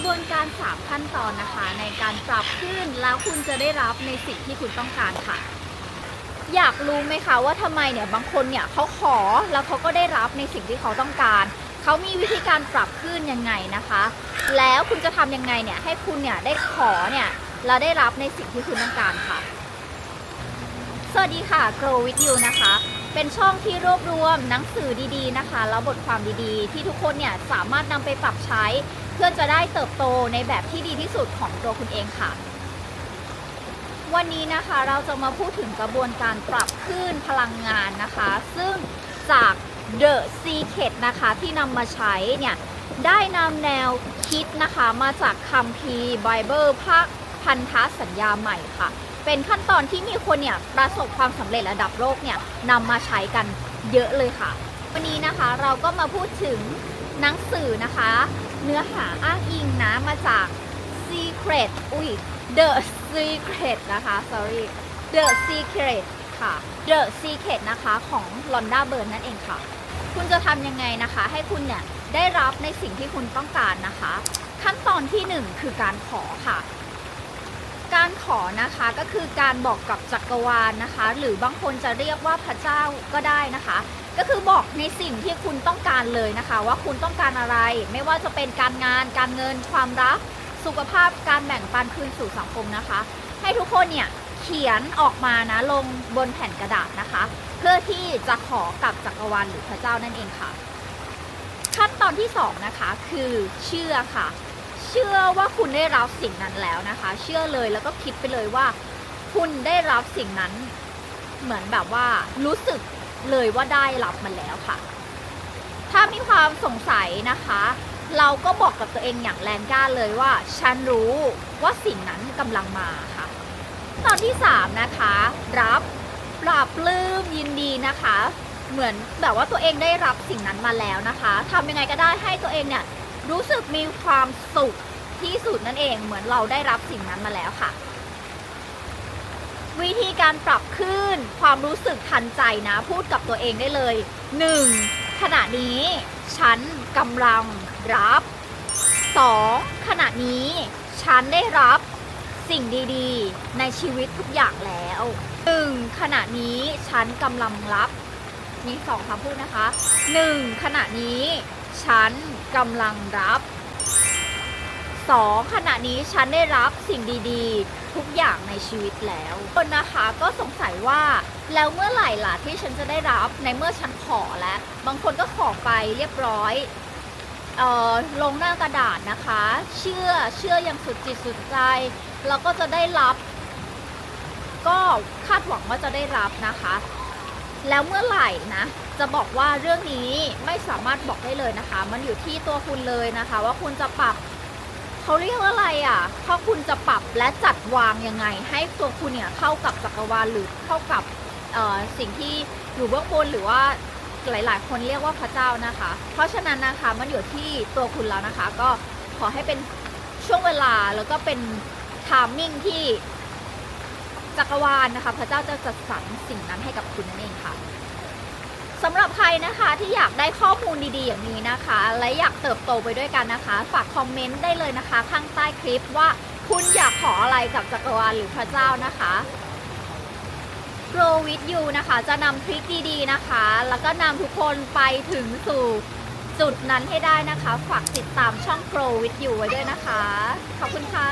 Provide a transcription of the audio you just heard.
ระบวนการ 3 ขั้นตอนนะคะ ในการปรับขึ้นแล้วคุณจะได้รับในสิ่งที่คุณต้องการค่ะ อยากรู้ไหมคะว่าทำไมเนี่ยบางคนเนี่ยเขาขอแล้วเขาก็ได้รับในสิ่งที่เขาต้องการเขามีวิธีการปรับขึ้นยังไงนะคะ แล้วคุณจะทำยังไงเนี่ยให้คุณเนี่ยได้ขอเนี่ยแล้วได้รับในสิ่งที่คุณต้องการค่ะ สวัสดีค่ะ Grow with you นะคะ เป็นช่องที่รวบรวมหนังสือดีๆนะคะ แล้วบทความดีๆ ที่ทุกคนเนี่ยสามารถนำไปปรับใช้ เพื่อจะได้เติบโตในแบบที่ดีที่สุดของตัวคุณเองค่ะ วันนี้นะคะเราจะมาพูดถึงกระบวนการปรับคลื่นพลังงานนะคะ ซึ่งจาก The Secret นะคะที่นำมาใช้เนี่ยได้นำแนวคิดนะคะมาจากคัมภีร์ไบเบิลภาคพันธสัญญาใหม่ค่ะ เป็นขั้นตอนที่มีคนเนี่ยประสบความสำเร็จระดับโลกเนี่ยนำมาใช้กันเยอะเลยค่ะ วันนี้นะคะเราก็มาพูดถึงหนังสือนะคะ เนื้อหาอ้างอิงนะมาจาก Secret อุ้ย The Secret นะคะ sorry The Secret ค่ะ The Secret นะคะของ Londa Burn นั่นเองค่ะ คุณจะทำยังไงนะคะ ให้คุณเนี่ยได้รับในสิ่งที่คุณต้องการนะคะ ขั้นตอนที่หนึ่งคือการขอค่ะ การขอนะคะก็คือการบอกกับจักรวาลนะคะ หรือบางคนจะเรียกว่าพระเจ้าก็ได้นะคะ ก็คือบอกในสิ่งที่คุณต้องการเลยนะคะ ว่าคุณต้องการอะไร ไม่ว่าจะเป็นการงาน การเงิน ความรัก สุขภาพการแบ่งปันคืนสู่สังคมนะคะ ให้ทุกคนเนี่ยเขียนออกมานะลงบนแผ่นกระดาษนะคะ เพื่อที่จะขอกับจักรวาลหรือพระเจ้านั่นเองค่ะ ขั้นตอนที่สองนะคะคือเชื่อค่ะ เชื่อว่าคุณได้รับสิ่งนั้นแล้วนะคะ เชื่อเลยแล้วก็คิดไปเลยว่า คุณได้รับสิ่งนั้น เหมือนแบบว่ารู้สึกเลยว่าได้รับมันแล้วค่ะ ถ้ามีความสงสัยนะคะ เราก็บอกกับตัวเองอย่างแรงกล้าเลยว่า ฉันรู้ว่าสิ่งนั้นกำลังมาค่ะ ตอนที่ 3 นะคะ รับปราบปลื้มยินดีนะคะ เหมือนแบบว่าตัวเองได้รับสิ่งนั้นมาแล้วนะคะทำยังไงก็ได้ให้ตัวเองเนี่ย รู้สึกมีความสุขที่สุดนั่นเองเหมือนเราได้รับสิ่งนั้นมาแล้วค่ะ วิธีการปรับขึ้นความรู้สึกทันใจนะ พูดกับตัวเองได้เลย 1. ขณะนี้ ฉันกำลังรับ 2. ขณะนี้ ฉันได้รับสิ่งดีๆ ในชีวิตทุกอย่างแล้ว 1. ขณะนี้ฉันกำลังรับ มีสองคำพูดนะคะ 1. ขณะนี้ ฉันกำลังรับ 2. ขณะนี้ฉันได้รับสิ่งดีๆ ทุกอย่างในชีวิตแล้วคนนะคะก็สงสัยว่าแล้วเมื่อไหร่ล่ะที่ฉันจะได้รับในเมื่อฉันขอแล้ว บางคนก็ขอไปเรียบร้อยออลงหน้ากระดาษนะคะ เชื่อเชื่ออย่างสุดจิตสุดใจ แล้วก็จะได้รับ ก็คาดหวังว่าจะได้รับนะคะ แล้วเมื่อไหร่นะ จะบอกว่าเรื่องนี้ไม่สามารถบอกได้เลยนะคะ มันอยู่ที่ตัวคุณเลยนะคะ ว่าคุณจะปรับเขาเรียกว่าอะไรอะถ้าคุณจะปรับและจัดวางยังไง ให้ตัวคุณเนี่ยเข้ากับจักรวาลหรือเข้ากับสิ่งที่อยู่เบื้องบนหรือว่าหลาย ๆ คนเรียกว่าพระเจ้านะคะ เพราะฉะนั้นนะคะมันอยู่ที่ตัวคุณแล้วนะคะ ก็ขอให้เป็นช่วงเวลาแล้วก็เป็นทามมิ่งที่ จักรวาลนะคะ พระเจ้าจะจัดสรรสิ่งนั้นให้กับคุณนั่นเองค่ะสำหรับใครนะคะที่อยากได้ข้อมูลดีๆอย่างนี้นะคะ และอยากเติบโตไปด้วยกันนะคะ ฝากคอมเมนต์ได้เลยนะคะ ข้างใต้คลิปว่าคุณอยากขออะไรกับจักรวาลหรือพระเจ้านะคะ Grow with you นะคะ จะนำทริคดีๆนะคะ แล้วก็นำทุกคนไปถึงสู่จุดนั้นให้ได้นะคะ ฝากติดตามช่อง Grow with you ไว้ด้วยนะคะ ขอบคุณค่ะ